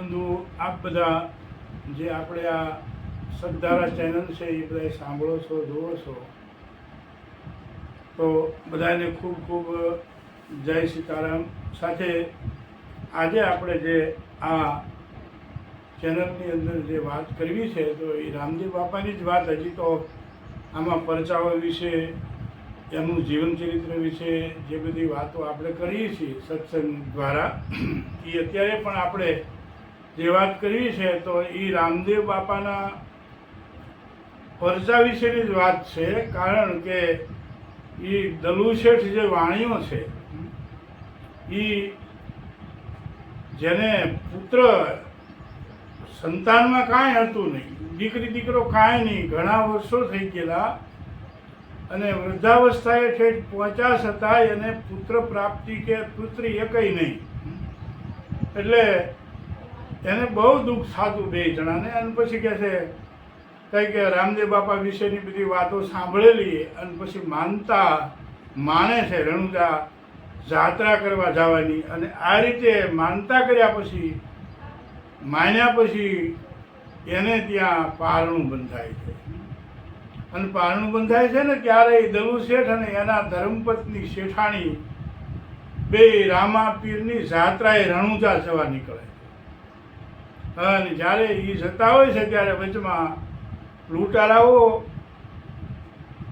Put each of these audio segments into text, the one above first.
ભાઈબંધુ આપ બધા જે આપણે આ સદધારા ચેનલ છે એ બધા સાંભળો છો, જુઓ છો. તો બધાને ખૂબ ખૂબ જય સીતારામ. સાથે આજે આપણે જે આ ચેનલની અંદર જે વાત કરવી છે, તો એ રામદેવ બાપાની જ વાત હજી તો આમાં પરચાઓ વિશે, એમનું જીવન ચરિત્ર વિશે જે બધી વાતો આપણે કરીએ છીએ સત્સંગ દ્વારા, એ અત્યારે પણ આપણે જે વાત કરવી છે, તો એ રામદેવ બાપાના પરચા વિશેની જ વાત છે, કારણ કે એ દલુશેઠ જે વાણીઓ છે એ જેને પુત્ર સંતાનમાં કાંઈ હતું નહીં, દીકરી દીકરો કાંઈ નહીં, ઘણા વર્ષો થઈ ગયેલા અને વૃદ્ધાવસ્થાએ ઠેઠ પચાસ હતા એને પુત્ર પ્રાપ્તિ કે પુત્રી એકઈ નહીં. એટલે એને બહુ દુઃખ થતું બે જણાને. અને પછી કહે છે કંઈ કે રામદેવ બાપા વિશેની બધી વાતો સાંભળેલી અને પછી માનતા માણે છે રણુજા જાત્રા કરવા જવાની. અને આ રીતે માનતા કર્યા પછી, માન્યા પછી એને ત્યાં પારણું બંધાય છે. અને પારણું બંધાય છે ને ત્યારે એ દલુ શેઠ અને એના ધર્મપત્ની શેઠાણી બે રામા પીરની જાત્રાએ રણુજા જવા નીકળે. અને જ્યારે એ જતા હોય છે ત્યારે વચમાં લૂંટારાઓ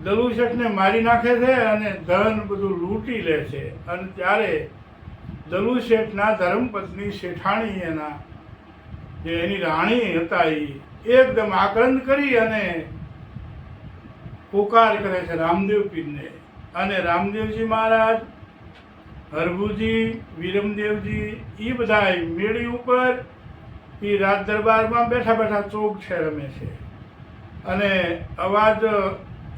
દલુ મારી નાખે છે અને ધન બધું લૂંટી લે છે. અને ત્યારે દલુશેઠના ધર્મપત્ની શેઠાણી એના જે એની રાણી હતા એ એકદમ આક્રંદ કરી અને પુકાર કરે છે રામદેવ પીરને. અને રામદેવજી મહારાજ, હરભુજી, વિરમદેવજી એ બધા મેળી ઉપર એ રાજ દરબારમાં બેઠા બેઠા ચોક છે રમે છે. અને અવાજ,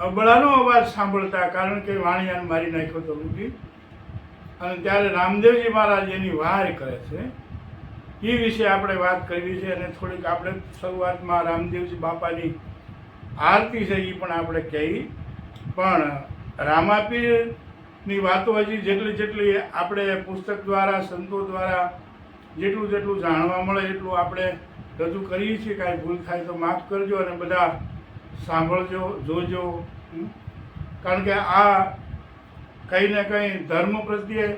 અબળાનો અવાજ સાંભળતા, કારણ કે વાણિયાને મારી નાખ્યો તો લૂંટી. અને ત્યારે રામદેવજી મહારાજ એની વાર કરે છે. એ વિશે આપણે વાત કરવી છે અને થોડીક આપણે શરૂઆતમાં રામદેવજી બાપાની આરતી છે એ પણ આપણે કહી. પણ રામાપીરની વાતો હજી જેટલી જેટલી આપણે પુસ્તક દ્વારા, સંતો દ્વારા જેટલું જેટલું જાણવા મળે, એટલું આપણે રજૂ કરીએ છીએ. કાંઈ ભૂલ થાય તો માફ કરજો અને બધા સાંભળજો, જોજો. કારણ કે આ કંઈ ને કંઈ ધર્મ પ્રત્યે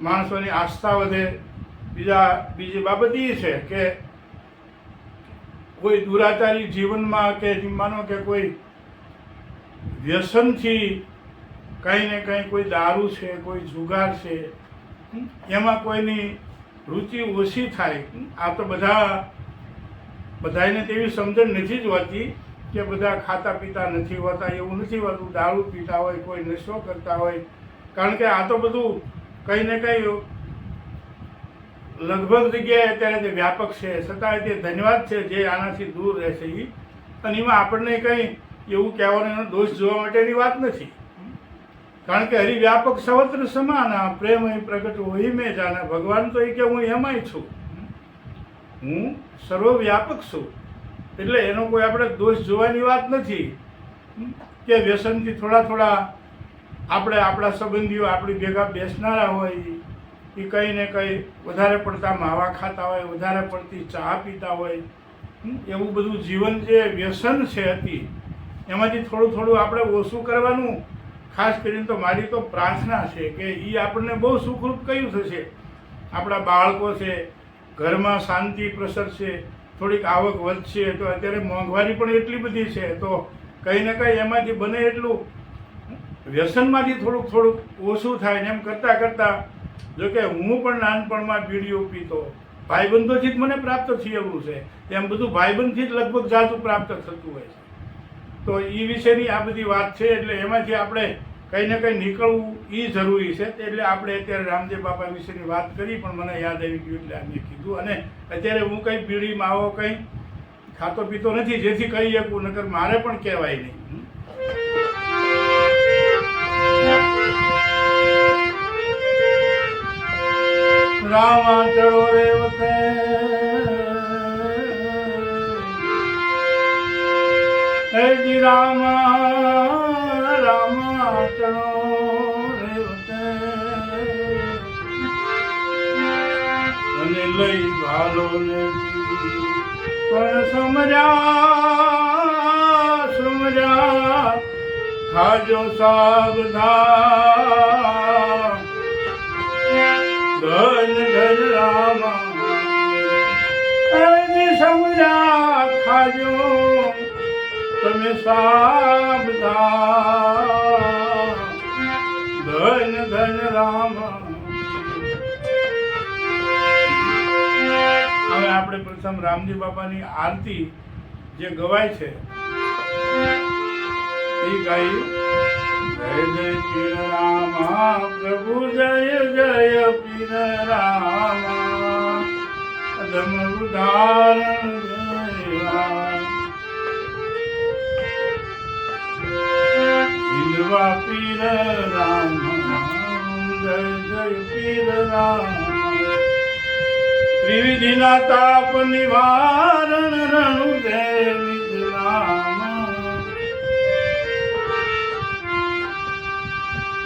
માણસોની આસ્થા વધે. બીજા, બીજી બાબત એ છે કે કોઈ દુરાચારી જીવનમાં કે માનો કે કોઈ વ્યસનથી કંઈ ને કંઈ કોઈ દારૂ છે, કોઈ જુગાર છે એમાં કોઈની રુચિ ઓછી થાય. આ તો બધા બધાને તેવી સમજણ નથી જ હોતી કે બધા ખાતા પીતા નથી હોતા, એવું નથી હોતું. દારૂ પીતા હોય, કોઈ નશો કરતા હોય. કારણ કે આ તો બધું કંઈ ને કંઈ લગભગ જગ્યાએ અત્યારે તે વ્યાપક છે છતાં તે ધન્યવાદ છે જે આનાથી દૂર રહેશે એ અને એમાં આપણને કંઈ એવું કહેવાનો એનો દોષ જોવા માટેની વાત નથી. કારણ કે હરિવ્યાપક સવત્ર સમાન પ્રેમ અહીં પ્રગટ હોય મેં જાણે. ભગવાન તો એ કે હું એમાંય છું. હું સર્વવ્યાપક છું. એટલે એનો કોઈ આપણે દોષ જોવાની વાત નથી. કે વ્યસનથી થોડા થોડા આપણે આપણા સંબંધીઓ આપણી ભેગા બેસનારા હોય, એ કંઈ ને કંઈ વધારે પડતા માવા ખાતા હોય, વધારે પડતી ચા પીતા હોય એવું બધું જીવન જે વ્યસન છે હતી એમાંથી થોડું થોડું આપણે ઓછું કરવાનું ખાસ કરીને તો મારી તો પ્રાર્થના છે કે એ આપણને બહુ સુખરૂપ કયું થશે? આપણા બાળકો છે, ઘરમાં શાંતિ પ્રસરશે થોડીક આવક વધશે, તો અત્યારે મોંઘવારી પણ એટલી બધી છે, તો કંઈ ને કંઈ એમાંથી બને એટલું વ્યસનમાંથી થોડુંક થોડુંક ઓછું થાય ને એમ કરતાં કરતાં, જોકે હું પણ નાનપણમાં બીડીઓ પીતો, ભાઈબંધોથી જ મને પ્રાપ્ત થયેલું છે એમ બધું ભાઈબંધથી જ લગભગ જાતું પ્રાપ્ત થતું હોય છે. તો એ વિશેની આ બધી વાત છે, એટલે એમાંથી આપણે કંઈ ને કંઈ નીકળવું એ જરૂરી છે. એટલે આપણે અત્યારે રામદેવ બાપા વિશેની વાત કરી, પણ મને યાદ આવી ગયું એટલે મેં કીધું. અને અત્યારે હું કંઈ બીડી માવો કંઈ ખાતો પીતો નથી, જેથી કહી શકું, નકર મારે પણ કહેવાય નહીં. રામા ચડો રેવતે. હે રામ રામા રેવતે અને લઈ ભાલો ને પણ સમજા સમજા, ખાજો સાવધાન ધન ધન રામા સમજા ખાજો તમે સાવધાન ધન ધન, રામ. હવે આપણે પ્રથમ રામજી બાપાની આરતી જે ગવાય છે, એ ગાઈ, જય જય પીર રામા. પ્રભુ, જય જય પીર રામા. અધમ ઉદાહરણ હિંદવા પીર રામ જય જય પીર રામ ત્રિવિધિના તાપ નિવારણ રણુ દેવી નામ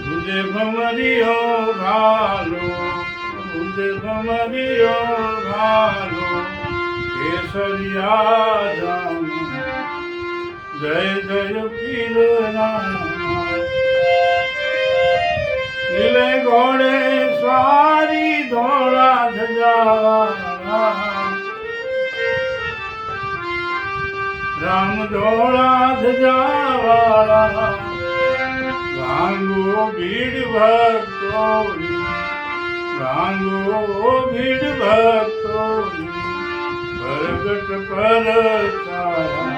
તુજે ભમરિયો ઘાલો મુજે ભમરિયો ઘાલો કેસરિયા જામ જય જય પીર રામ ઘોડે સ્વારી ધોળા ધજાવાળા રામ ધોળા ધજાવાળા ભાંગો ભીડ ભક્તો ભાંગો ભીડ ભક્તો પ્રગટ પર તારા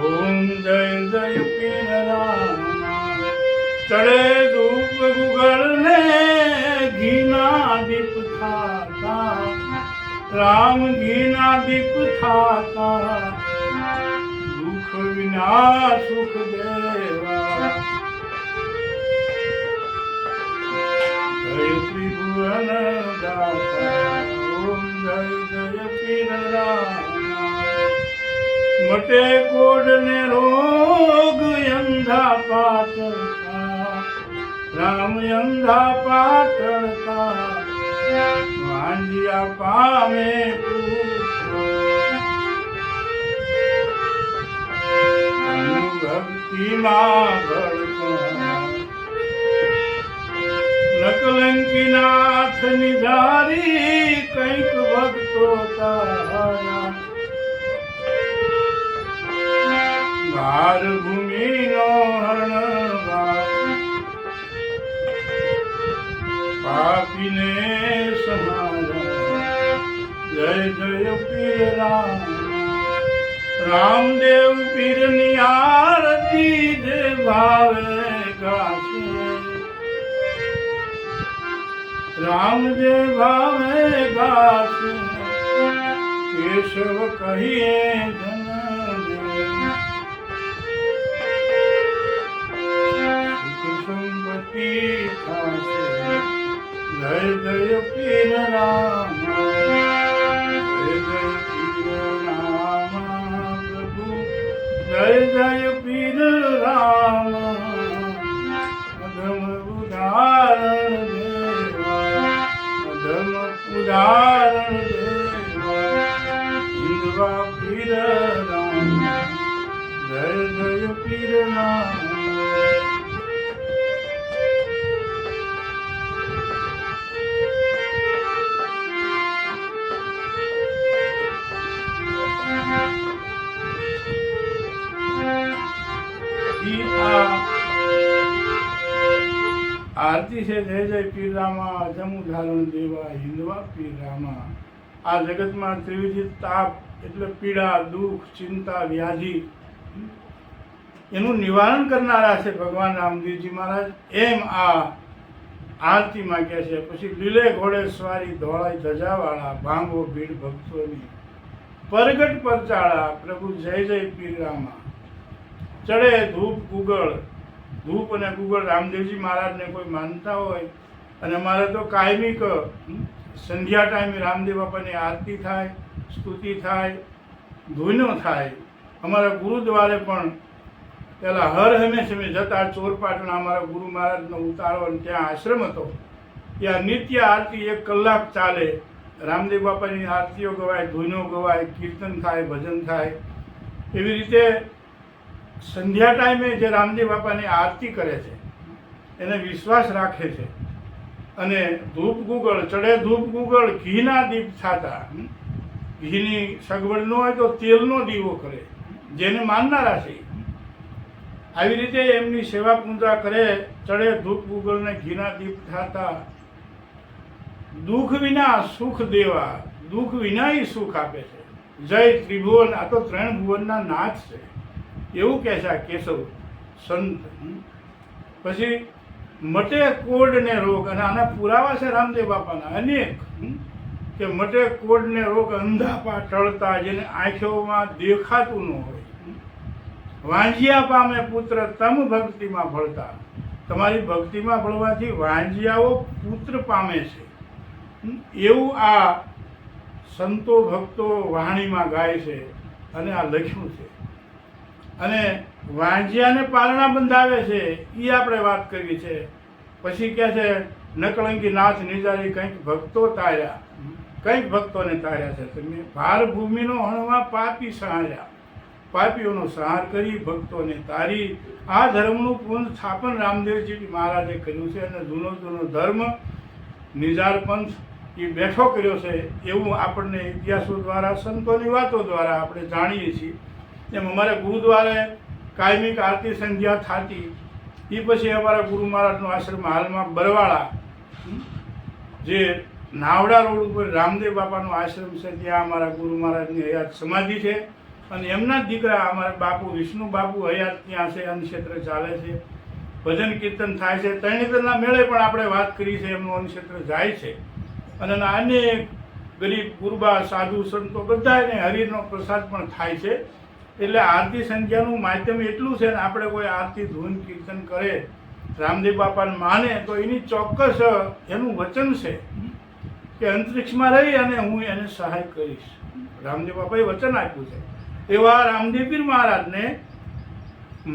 ઓમ જય જય ચડે ધૂપ ગુગળ ને ઘીના દીપ થાતા રામ ઘીના દીપ થાતા દુઃખ વિના સુખ દેવા. જય ત્રિભુવન દાતા. ઓમ મટે કોડ ને રોગ અંધા પાટળતા રામ અંધા પાટણતા વાંજિયા પામે ભક્તિમાં નકલંકી નાથ નિધારી કંઈક ભક્તો તારા ભાર ભૂમિનો હણવા પાપીને સહારા. જય જય પીર રામ રામદેવ પીરની આરતી જે ભાવે ગાશે. રામ જે ભાવે ગાશે, કેશવ કહીએ જન સુખ જય જય પીર રામ જય જય પીર રામ પ્રભુ જય જય પીર રામ અધમ ઉદાહરણ દેવા અધમ ઉદાહરણ દેવા હિંદવા પીર રામ જય જય પીર રામ આરતી છે, જય જય પીર રામા, જમુ ધારણ દેવા હિન્દવા પીર રામા. આ જગતમાં ત્રિવિધ તાપ એટલે પીડા, દુઃખ, ચિંતા, વ્યાધિ, એનું નિવારણ કરનારા છે ભગવાન રામદેવજી મહારાજ. એમ આ આરતીમાં કહે છે, પછી લીલે ઘોડે સ્વારી ધોળાઈ ધજાવાળા, ભાંગો ભીડ ભક્તોની, પરગટ પરચાળા, પ્રભુ જય જય પીર રામા. ચડે ધૂપ ગુગળ ધૂપ અને ગુગળ રામદેવજી મહારાજને કોઈ માનતા હોય, અને અમારે તો કાયમિક સંધ્યા ટાઈમે રામદેવ બાપાની આરતી થાય, સ્તુતિ થાય, ધૂનો થાય. અમારા ગુરુદ્વારે પણ પહેલાં હર હંમેશ અમે જતા ચોરપાટણા અમારા ગુરુ મહારાજનો ઉતારો અને ત્યાં આશ્રમ હતો. ત્યાં નિત્ય આરતી એક કલાક ચાલે. રામદેવ બાપાની આરતીઓ ગવાય, ધૂનો ગવાય, કીર્તન થાય, ભજન થાય. એવી રીતે સંધ્યા ટાઈમે જે રામદેવ બાપાની આરતી કરે છે, એને વિશ્વાસ રાખે છે. અને ધૂપ ગુગળ, ચડે ધૂપ ગુગળ, ઘીના દીપ થતા ઘીની સગવડ ન હોય તો તેલનો દીવો કરે, જેને માનનારા છે. આવી રીતે એમની સેવા પૂજા કરે, ચડે ધૂપ ગુગળને ઘીના દીપ થતા દુઃખ વિના સુખ દેવા, દુઃખ વિના સુખ આપે છે. જય ત્રિભુવન, આ તો ત્રણ ભુવનના નાથ છે. એવું કહે છે આ કેશવ સંત. પછી મટે કોડ ને રોગ, અને આના પુરાવા છે રામદેવ બાપાના અનેક. કે મટે કોડ ને રોગ અંધાપા ટળતા જેને આંખોમાં દેખાતું ન હોય. વાંજિયા પામે પુત્ર તમ ભક્તિમાં ભળતા. તમારી ભક્તિમાં ભળવાથી વાંજિયાઓ પુત્ર પામે છે. એવું આ સંતો ભક્તો વાણીમાં ગાય છે અને આ લખ્યું છે. અને વાંજિયાને પારણા બંધાવે છે એ આપણે વાત કરી છે. પછી કહે છે, નકળંકી નાથ નિજારી કંઈક ભક્તો તાર્યા. કંઈક ભક્તોને તાર્યા છે. તમે ભાર ભૂમિનો હણવા પાપી સહાર્યા પાપીઓનો સહાર કરી ભક્તોને તારી. આ ધર્મનું પૂર્ણ સ્થાપન રામદેવજી મહારાજે કર્યું છે અને જૂનો જૂનો ધર્મ નિઝાર પંથ એ બેઠો કર્યો છે. એવું આપણને ઇતિહાસો દ્વારા, સંતોની વાતો દ્વારા આપણે જાણીએ છીએ. એમ અમારે ગુરુદ્વારે કાયમિક આરતી સંધ્યા થતી, એ પછી અમારા ગુરુ મહારાજનો આશ્રમ હાલમાં બરવાળા, જે નાવડા રોડ ઉપર રામદેવ બાપાનો આશ્રમ છે, ત્યાં અમારા ગુરુ મહારાજની હયાત સમાધિ છે અને એમના દીકરા અમારા બાપુ વિષ્ણુ બાપુ હયાત ત્યાં છે, અન્નક્ષેત્ર ચાલે છે, ભજન કીર્તન થાય છે, તરણીતરના મેળે પણ આપણે વાત કરી છે, એમનું અન્નક્ષેત્ર જાય છે. અને અનેક ગરીબ ગુરબા સાધુ સંતો બધાને હરિનો પ્રસાદ પણ થાય છે. એટલે આરતી સંખ્યાનું માધ્યમ એટલું છે ને, આપણે કોઈ આરતી, ધૂન, કીર્તન કરે, રામદેવ બાપાને માને, તો એની ચોક્કસ એનું વચન છે કે અંતરિક્ષમાં રહી અને હું એને સહાય કરીશ. રામદેવ બાપાએ વચન આપ્યું છે. એવા રામદેવપીર મહારાજને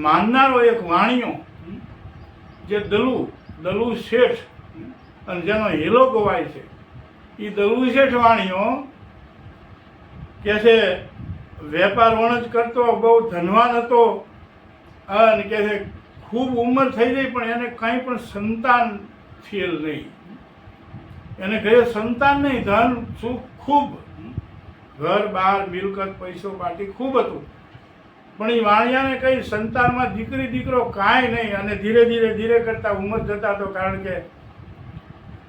માનનારો એક વાણિયો, જે દલુ દલુ શેઠ અને જેનો હેલો ગવાય છે એ દલુ શેઠ વાણિયો કે છે વેપાર વણજ કરતો, બહુ ધનવાન હતો. અને કે છે, ખૂબ ઉંમર થઈ ગઈ, પણ એને કંઈ પણ સંતાન થયેલ નહીં. એને કહે, સંતાન નહીં, ધન, સુખ, ખૂબ. ઘર બહાર મિલકત, પૈસો, પાટી, ખૂબ હતું. પણ એ વાણિયાને કહી, સંતાનમાં દીકરી, દીકરો કાંઈ નહીં, અને ધીરે ધીરે ધીરે કરતા ઉંમર જતા તો કારણ કે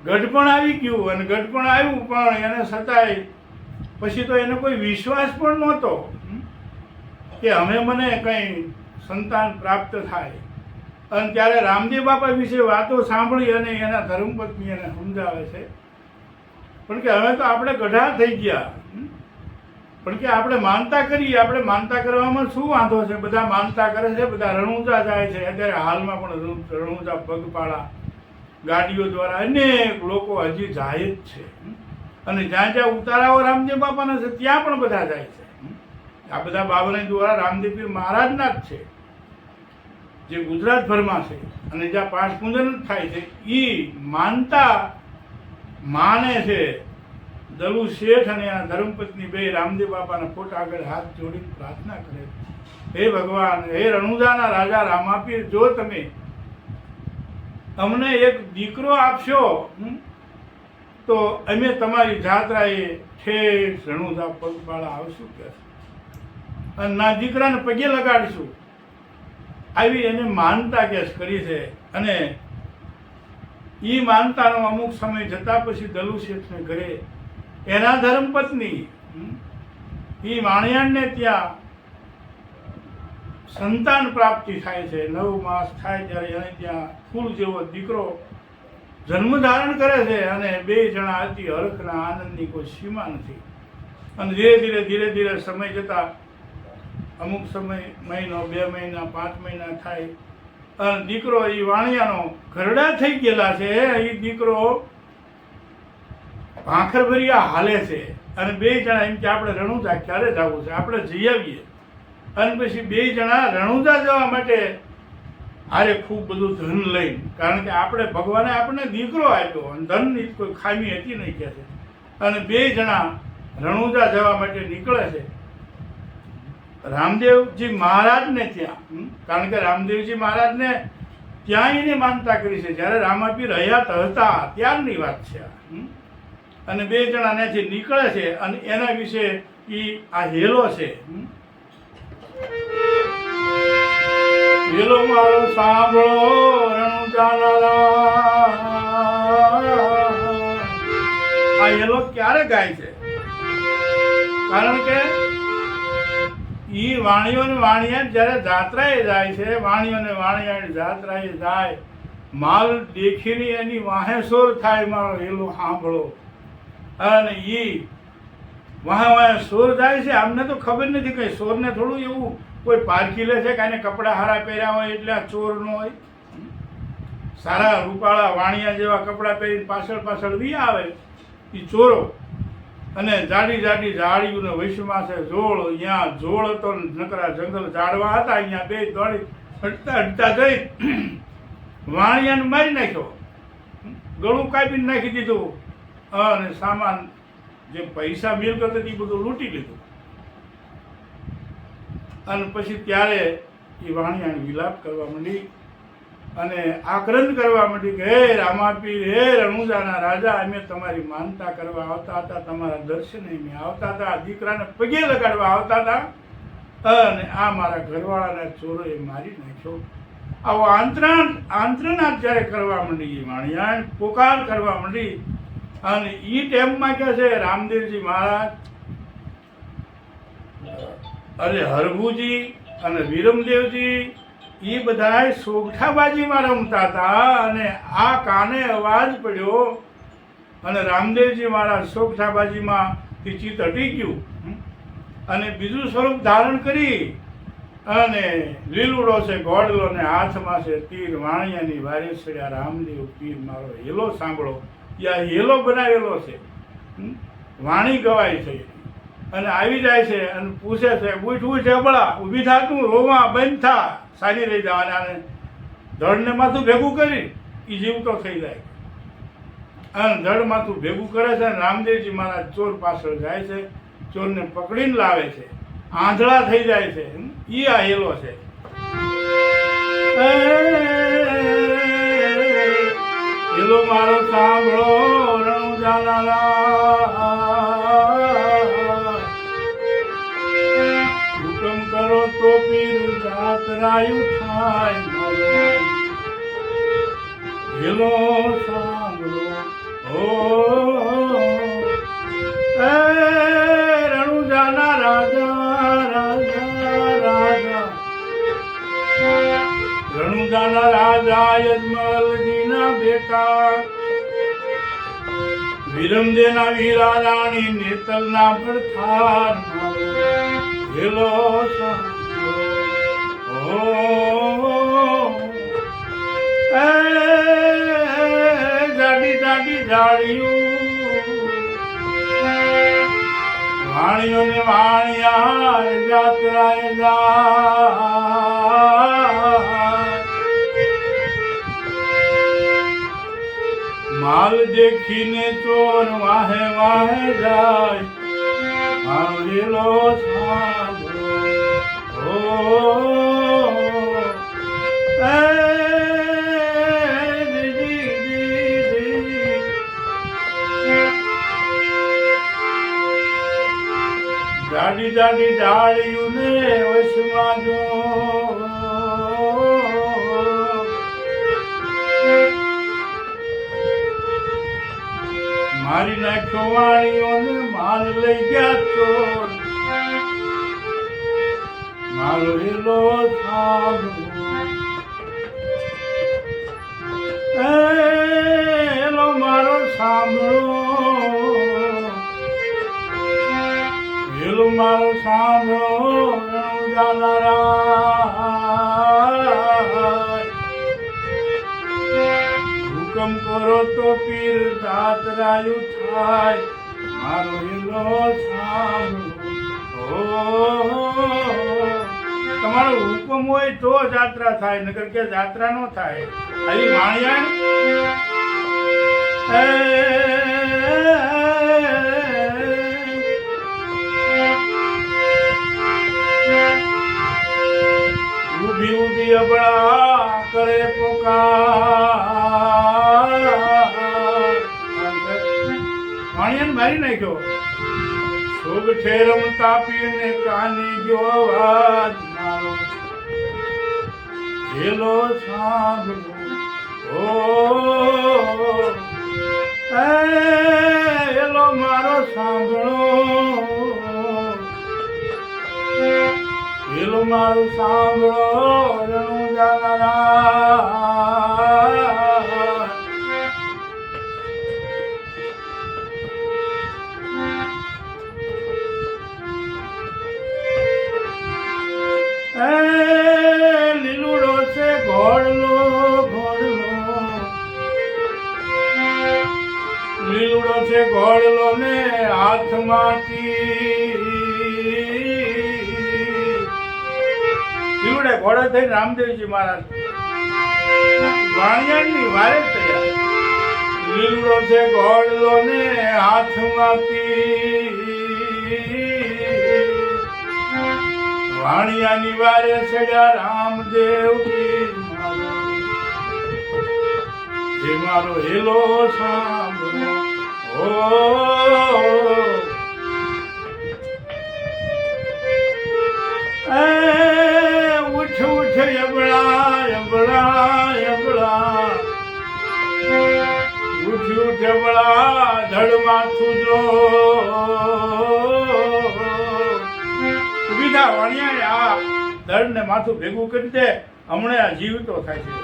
ગઢપણ આવી ગયું, અને ગઢપણ આવ્યું, પણ એને છતાંય પછી તો એને કોઈ વિશ્વાસ પણ નહોતો. કે હવે મને કંઈ સંતાન પ્રાપ્ત થાય. અને ત્યારે રામદેવ બાપા વિશે વાતો સાંભળી અને એના ધર્મપત્ની એને સમજાવે છે. પણ કે હવે તો આપણે ગઢા થઈ ગયા? પણ કે આપણે માનતા કરીએ આપણે માનતા કરવામાં શું વાંધો છે? બધા માનતા કરે છે, બધા રણુજા જાય છે. અત્યારે હાલમાં પણ રણુ- રણુજા પગપાળા ગાડીઓ દ્વારા અનેક લોકો હજી જાય જ છે. અને જ્યાં જ્યાં ઉતારાઓ રામદેવ બાપાના છે, ત્યાં પણ બધા જાય છે. આ બધા બાબરાઈ દ્વારા રામદેવપીર મહારાજના જ છે. જે ગુજરાતભરમાં છે અને જ્યાં પાઠ પૂજન થાય છે એ માનતા માને છે દલુ શેઠ અને એના ધર્મપત્ની બે રામદેવ બાપાના ફોટા આગળ હાથ જોડીને પ્રાર્થના કરે હે ભગવાન, હે રણુજાના રાજા રામાપીર, જો તમે અમને એક દીકરો આપશો તો અમે તમારી જાત્રાએ ઠેર રણુજા પગપાળા આવશું કે? અને ના દીકરાને પગે લગાડશું. આવી એને માનતા કેસ કરી છે અને એ માનતાનો અમુક સમય જતા પછી દલુ શેઠને ઘરે એના ધર્મપત્ની એ વાણિયાણને ત્યાં સંતાન પ્રાપ્તિ થાય છે. નવ માસ થાય ત્યારે એને ત્યાં ફૂલ જેવો દીકરો જન્મ ધારણ કરે છે અને બે જણા અતિ હરખના આનંદની કોઈ સીમા નથી. અને ધીરે ધીરે ધીરે ધીરે સમય જતા અમુક સમય, મહિનો, બે મહિના, પાંચ મહિના થાય. અને દીકરો એ વાણિયાનો ઘરડા થઈ ગયેલા છે એ દીકરો ભાખર હાલે છે. અને બે જણા એમ કે આપણે રણુજા ક્યારે જવું છે? આપણે જઈ આવીએ. અને પછી બે જણા રણુજા જવા માટે આરે ખૂબ બધું ધન લઈને કારણ કે આપણે ભગવાને આપણને દીકરો આપ્યો અને ધનની કોઈ ખામી હતી નહીં કહે છે. અને બે જણા રણુજા જવા માટે નીકળે છે. રામદેવજી મહારાજને ત્યાં કારણ કે રામદેવજી મહારાજને ત્યાં એને માનતા કરી છે. જ્યારે રામાપીર હયાત હતા, ત્યારની વાત છે. અને બે જણા ત્યાંથી નીકળે છે અને એના વિશે એ આ હેલો છે હેલો મારો સાંભળો, રણુજાલાલા. આ હેલો ક્યારે ગાય છે? કારણ કે એ વાણીઓ ને જ્યારે જાત્રાએ જાય છે, વાણીઓ ને જાત્રાએ જાય, માલ દેખીને એની વાહેસોર થાય મારો હેલો સાંભળો. અને ઈ વાહે વાહે સોર જાય છે, આમને તો ખબર નથી કઈ સોરને થોડું એવું કોઈ પારખી લે છે કે આને કપડાં હારા પહેર્યા હોય એટલે આ ચોર ન હોય? સારા રૂપાળા વાણિયા જેવા કપડાં પહેરીને પાછળ પાછળ વી આવે. એ ચોરો. અને જાડી જાડી ઝાડીઓને વૈશ્વમાં છે જોળ અહીંયા જોળ હતો નકરા જંગલ ઝાડવા હતા, અહીંયા બે દોડી હટતા હટતા જઈ વાણિયાને મારી નાખ્યો. ગળું કાપીને નાખી દીધું. અને સામાન જે પૈસા મિલકત હતી બધું લૂંટી લીધું. અને પછી ત્યારે એ વાણિયાને વિલાપ કરવા માંડી અને આક્રંદ કરવા માંડી કે, હે રામાપીર, હે રણુજાના રાજા, અમે તમારી માનતા કરવા આવતા હતા, તમારા દર્શને અમે આવતા હતા દીકરાને પગે લગાડવા આવતા હતા અને આ મારા ઘરવાળાના ચોરોએ મારી નાખ્યો. આવો આંતરણ આંતરનાથ જ્યારે કરવા માંડી એ વાણિયાણ પોકાર કરવા માંડી અને એ ટેમમાં કહે છે, રામદેવજી મહારાજ અરે હરભુજી અને વિરમદેવજી એ બધાય સોગઠાબાજીમાં રમતા હતા અને આ કાને અવાજ પડ્યો અને રામદેવજી મહારાજ સોગઠાબાજીમાં તે ચિત્ત હટી ગયું. અને બીજું સ્વરૂપ ધારણ કરી અને લીલુડો છે, ગોડલો ને હાથમાં છે, તીર વાણિયાની વારે સડ્યા રામદેવ પીર મારો હેલો સાંભળો. યા હેલો બનાવેલો છે? વાણી ગવાય છે અને આવી જાય છે અને પૂછે છે ઉઠ છે અબળા ઊભી થા તું રોવા બંધ થા સારી રહી જવાના અને ધડને માથું ભેગું કરી એ જીવતો થઈ જાય અને ધડ માથું ભેગું કરે છે રામદેવજી મહારાજ ચોર પાછળ જાય છે ચોરને પકડીને લાવે છે આંધળા થઈ જાય છે એ આ છે હેલો મારો સાંભળો રણુજાલાલા જાતરાયું થાય હેલો સાંભળો. ઓ રણુજાના રાજા રાજા રાજા. રણુજાના રાજા યજમલજીના નેતલના પડથાર હેલો સાંભળો. જાડી જાડી જાડિયું વાણીઓ ને વાણિયા જાત્રાએ જાય. માલ દેખીને ચોર વાહે વાહે જાય. આવેલો સાંભળો જાડી જાડી જાળિયું ને વસમાં જો મારી નાખ્યો વાણીઓ ને માલ લઈ ગયા ચોર મારો હેલો સાંભળો થાય નગર કે જાત્રા નો થાય. હરી વાણિયાણ ઊભી ઊભી અબળા કરે પોકાર. વાણિયાને મારી નાખ્યો. સુગ છે રમતા પીને કાની ગયો હેલો સાંભળો. ઓ એ હેલો મારો સાંભળો. હેલો મારું સાંભળો રણું જાનારા ઘોડલો ઘોડલો લીલડો છે ઘોડલો ને હાથમાંથી. લીલડે ઘોડા થઈ રામદેવજી મહારાજ વાણિયાની વારે થયા લીલુડો છે ઘોડલો ને હાથમાંથી. વાણિયાની વારે ચડ્યા રામદેવજી. હે મારો ધડ માથું જો. ઊભી વણિયા આ ને માથું ભેગું કરી દે. હમણાં જીવતો થાય છે.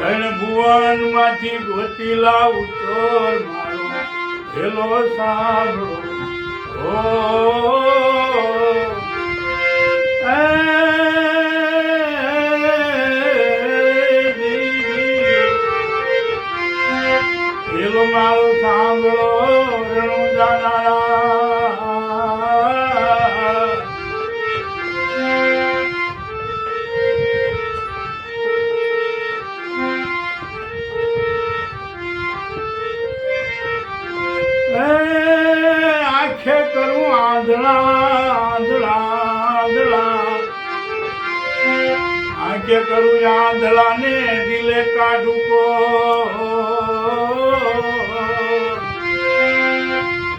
ધણ ભુવનમાંથી ગોતી લાવું ચોર મારો હેલો સાંભળો ઓ મારો સાંભળો રણું આંધળા આંધળા આંખે કરું આંધળા ને દિલે કાઢું કો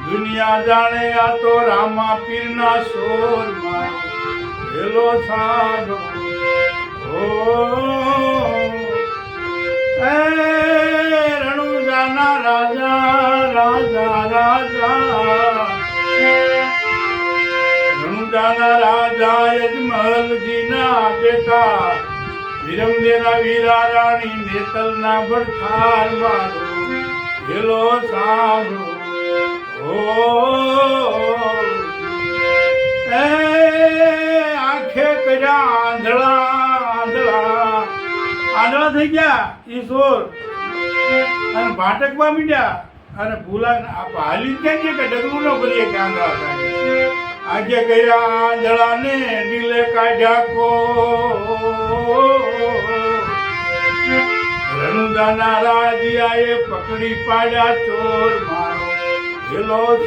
દુનિયા જાણે આ તો રામા પીરના સોર મારો હેલો સાધો એ રણુજાના રાજા રાજા રાજા. રણુજાના રાજા યજમલજીના બેટા વિરમદેના વીરા રાણી નેતલના ભડથાર મારો. હેલો એ આંખે કર્યા આંધળા આંધળા. આંધળા થઈ ગયા, ઈશ્વર. અને ભાટકવા મીડ્યા. અને ભૂલા હાલી ક્યાં છે કે ડગલું ન ભરીએ કે આંધળા થાય. આજે ગયા આંધળાને ડીલે કાઢ્યા કો. રણુદાના રાજીયાએ પકડી પાડ્યા ચોર મારો, હેલો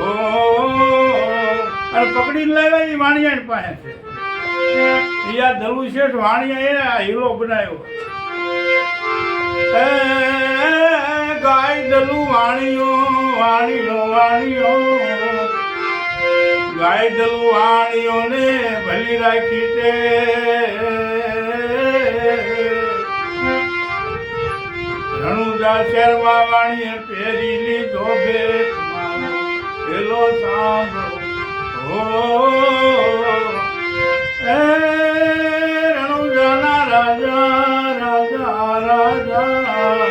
ઓ. અને પકડી લેવા એ વાણિયાની પાસે છે. આ દલુ શેઠ વાણિયા એ હીરો બનાવ્યો. એ, ગાય દલુ વાણિયો વાણિયો વાણિયો ગાય દલુ ને ભલી રાખી તે. રણુદા શેરવા વાણીએ પહેરી લીધો ભેટ પેલો સાંભળો. હો. રણુજાના રાજા રાજા રાજા.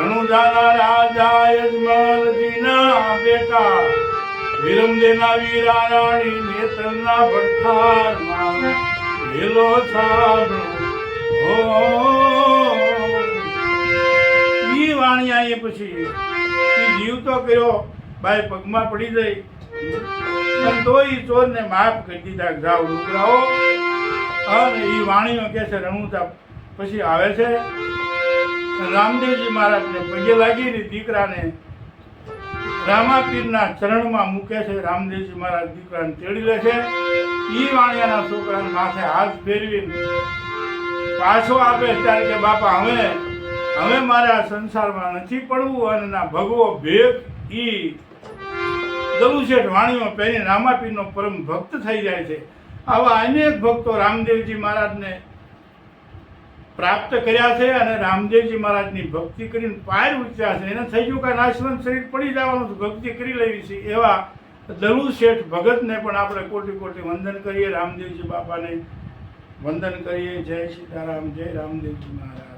રણુજાના રાજા યજમલજીના બેટા વિરમદેના વીરા રાણી નેતરના ભડથાર મારો વેલો ઓ ઈ એ પછી જીવ તો કર્યો ભાઈ પગમાં પડી જઈ અને તોય ચોરને માફ કરી દીધા જાવ જાઓ અને એ વાણીઓ કે છે રણુતા પછી આવે છે, રામદેવજી મહારાજને પગે લાગીને દીકરાને રામાપીરના ચરણમાં મૂકે છે. રામદેવજી મહારાજ દીકરાને તેડી લે છે. ઈ વાણિયાના છોકરાને માથે હાથ ફેરવીને પાછો આપે ત્યારે કે, બાપા, હવે હવે મારે આ સંસારમાં નથી પડવું અને ના ભગવો ભેગ ઈ દલુશેઠ વાણીઓ પહેરી રામાપીરનો પરમ ભક્ત થઈ જાય છે. આવા અનેક ભક્તો રામદેવજી મહારાજને પ્રાપ્ત કર્યા છે અને રામદેવજી મહારાજની ભક્તિ કરીને પાયર ઉચ્યા છે. એને થઈ ગયું કે નાશવંત શરીર પડી જવાનું છે, ભક્તિ કરી લેવી છે. એવા દલુ શેઠ ભગતને પણ આપણે કોટી કોટી વંદન કરીએ. રામદેવજી બાપાને વંદન કરીએ. જય સીતારામ જય રામદેવજી મહારાજ.